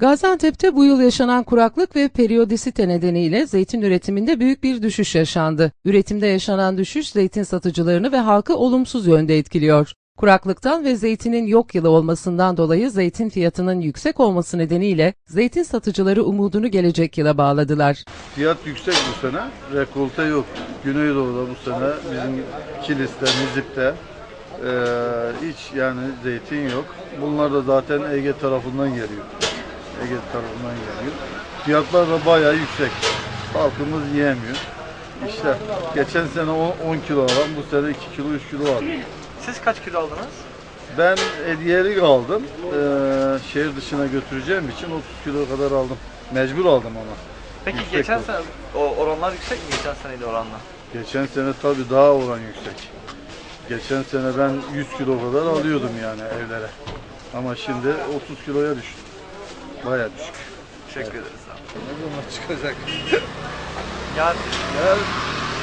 Gaziantep'te bu yıl yaşanan kuraklık ve periyodisite nedeniyle zeytin üretiminde büyük bir düşüş yaşandı. Üretimde yaşanan düşüş zeytin satıcılarını ve halkı olumsuz yönde etkiliyor. Kuraklıktan ve zeytinin yok yılı olmasından dolayı zeytin fiyatının yüksek olması nedeniyle zeytin satıcıları umudunu gelecek yıla bağladılar. Fiyat yüksek bu sene. Rekolte yok. Güneydoğu'da bu sene bizim Kilis'te, Nizip'te eee, hiç yani zeytin yok. Bunlar da zaten Ege tarafından geliyor. Ege tarafından geliyor. Fiyatlar da bayağı yüksek. Halkımız yiyemiyor. İşte geçen sene o 10 kilo alan bu sene 2 kilo 3 kilo aldı. Siz kaç kilo aldınız? Ben hediyelik aldım. Eee, şehir dışına götüreceğim için 30 kilo kadar aldım. Mecbur aldım ama. Peki Yüksek geçen oldu. sene o oranlar yüksek mi geçen seneyle oranla? Geçen sene tabii daha oran yüksek. Geçen sene ben 100 kilo kadar alıyordum yani evlere. Ama şimdi 30 kiloya düştü. Bayağı düşük. Teşekkür ederiz abi. Ne zaman çıkacak? Yani Ya,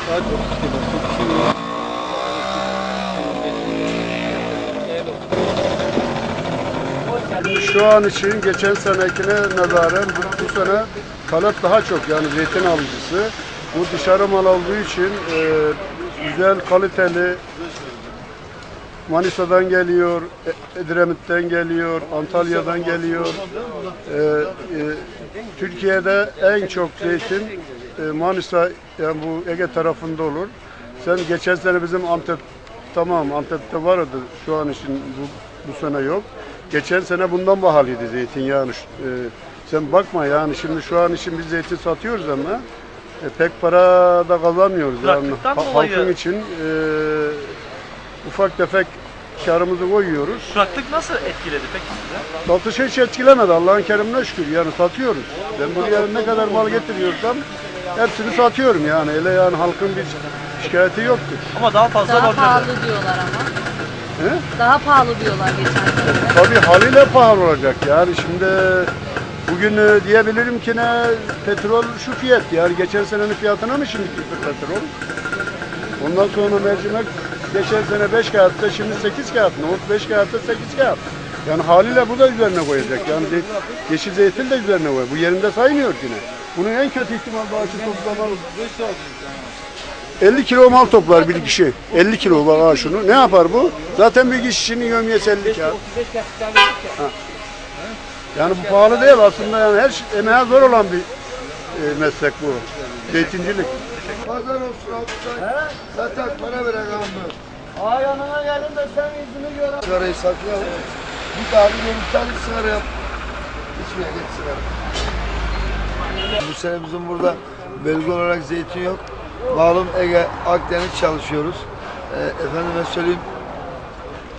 daha çok kilo, çok kilo. Şu an için geçen senekine nazaran bu, bu sene talep daha çok yani zeytin alıcısı. Bu dışarı mal olduğu için e, güzel kaliteli Manisa'dan geliyor, E- Edremit'ten geliyor, Antalya'dan geliyor. E, e, Türkiye'de en çok zeytin e, Manisa yani bu Ege tarafında olur. Sen geçen sene bizim Antep tamam Antep'te vardı şu an için bu, bu sene yok. Geçen sene bundan pahalıydı zeytinyağı. E, sen bakma yani şimdi şu an için biz zeytin satıyoruz ama e, pek para da kazanmıyoruz yani. Halkın için e, ufak tefek karımızı koyuyoruz. kuraklık nasıl etkiledi peki size? Satışı hiç etkilemedi Allah'ın kerimine şükür yani satıyoruz. Ben buraya ne kadar mal getiriyorsam hepsini satıyorum yani. Öyle yani halkın bir şikayeti yoktur. Ama daha fazla Daha pahalı diyorlar ama. He? Daha pahalı diyorlar geçen sene. Tabii haliyle pahalı olacak yani şimdi bugün e, diyebilirim ki ne petrol şu fiyat yani geçen senenin fiyatına mı şimdi petrol? Ondan sonra mercimek geçen sene 5 kağıtta şimdi 8 kağıt. Nohut 5 kağıtta 8 kağıt. Yani haliyle bu da üzerine koyacak. Yani de- yeşil zeytin de üzerine koyacak. Bu yerinde saymıyor yine. Bunun en kötü ihtimal bağışı toplama 50 kilo mal toplar bir kişi. 50 kilo bak ha şunu. Ne yapar bu? Zaten bir kişinin yömyesi 50 kağıt. Yani bu pahalı değil aslında yani her şey, emeğe zor olan bir e, meslek bu. Zeytincilik. Pazar olsun abi. Zaten para veren almıyor. Aa yanına gelin de sen yüzünü gör. Sigarayı satıyor. Bir tane bir tane sigara yap. İçmeye geç sigara. Bu sene bizim burada bölge olarak zeytin yok. Malum Ege, Akdeniz çalışıyoruz. Ee, efendime söyleyeyim,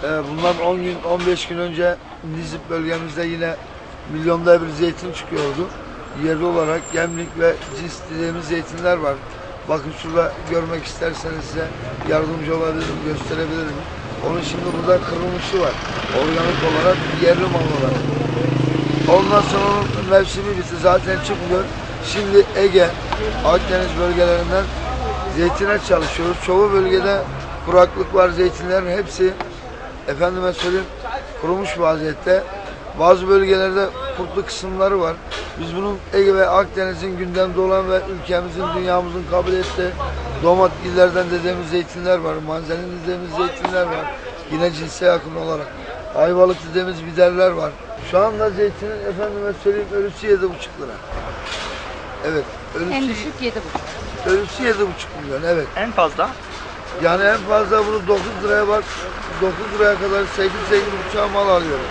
e, bundan 10 gün, 15 gün önce Nizip bölgemizde yine milyonda bir zeytin çıkıyordu. Yerli olarak gemlik ve cins dediğimiz zeytinler var. Şurada görmek isterseniz size yardımcı olabilirim, gösterebilirim. Onun şimdi burada kırılmışı var. Organik olarak yerli mal olarak. Ondan sonra onun mevsimi bitti. Zaten çıkmıyor. Şimdi Ege, Akdeniz bölgelerinden zeytine çalışıyoruz. Çoğu bölgede kuraklık var. Zeytinlerin hepsi efendime söyleyeyim kurumuş vaziyette. Bazı bölgelerde kurtlu kısımları var. Biz bunun Ege ve Akdeniz'in gündemde olan ve ülkemizin, dünyamızın kabul ettiği domat illerden dediğimiz zeytinler var. Manzalin dediğimiz zeytinler var. Yine cinse yakın olarak. Ayvalık dediğimiz biberler var. Şu anda zeytinin efendime söyleyeyim ölüsü yedi buçuk lira. Evet. Ölüsü, En düşük 7,5. ölüsü yedi buçuk milyon. Evet. En fazla Yani en fazla bunu 9 liraya bak 9 liraya kadar 8 8 buçuğa mal alıyorum.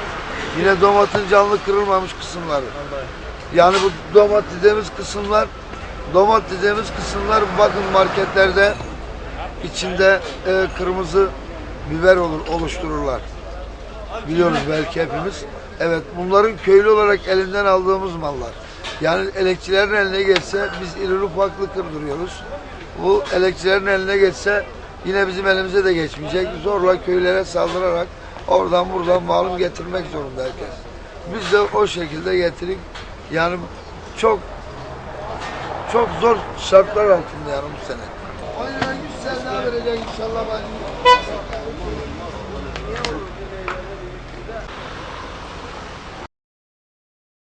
Yine domatin canlı kırılmamış kısımları. Yani bu domat dediğimiz kısımlar domat dediğimiz kısımlar bakın marketlerde içinde e, kırmızı biber olur oluştururlar. Biliyoruz belki hepimiz. Evet bunların köylü olarak elinden aldığımız mallar. Yani elekçilerin eline geçse biz iri ufaklı kırdırıyoruz. Bu elekçilerin eline geçse yine bizim elimize de geçmeyecek. Zorla köylere saldırarak Oradan buradan malum getirmek zorunda herkes. Biz de o şekilde getirip yani çok çok zor şartlar altında yani bu sene. Aynen 100 sene daha vereceğim inşallah. Ben.